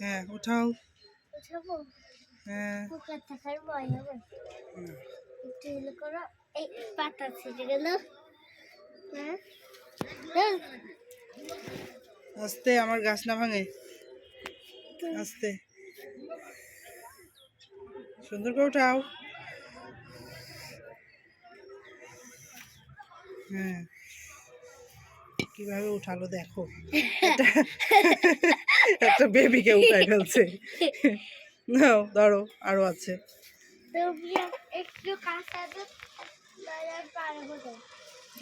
হ্যাঁ উঠাও। উঠাবো? হ্যাঁ। পোকা থাকার ভয় হবে। হুম। একটু হলো করো। এই পাতা ছিঁড়ে গেল। হ্যাঁ। হ্যাঁ। আস্তে আমার গাছ না ভাঙে। আস্তে। সুন্দর করে উঠাও। হ্যাঁ। কীভাবে উঠালো দেখো। একটা- বেবিকে উঠাই ফেলছে। নাও ধরো আরও আছে।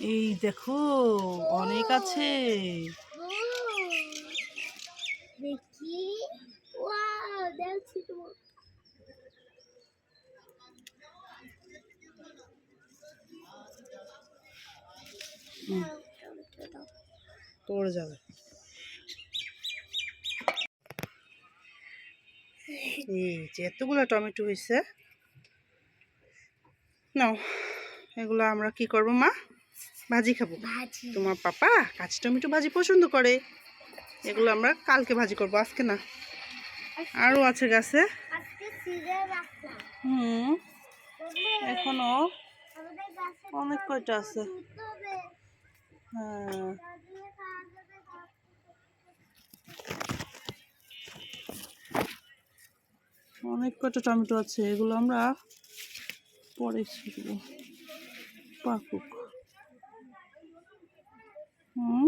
এই দেখো অনেক আছে। দেখি। ওয়াও দেখছি হুম, পড়ে যাবে। এই যে এতগুলো টমেটো হয়েছে নাও এগুলো আমরা কি করব মা? ভাজি খাব। তোমার পাপা কাঁচা টমেটো ভাজি পছন্দ করে। এগুলো আমরা কালকে ভাজি করব আজকে না। আরও আছে গাছে। হুম এখনও অনেক কয়টা আছে? হ্যাঁ দাদিয়ে খাওয়া যাবে গাছ অনেক কটা টমেটো আছে এগুলো আমরা পরে শিখব পাকুক। হুম?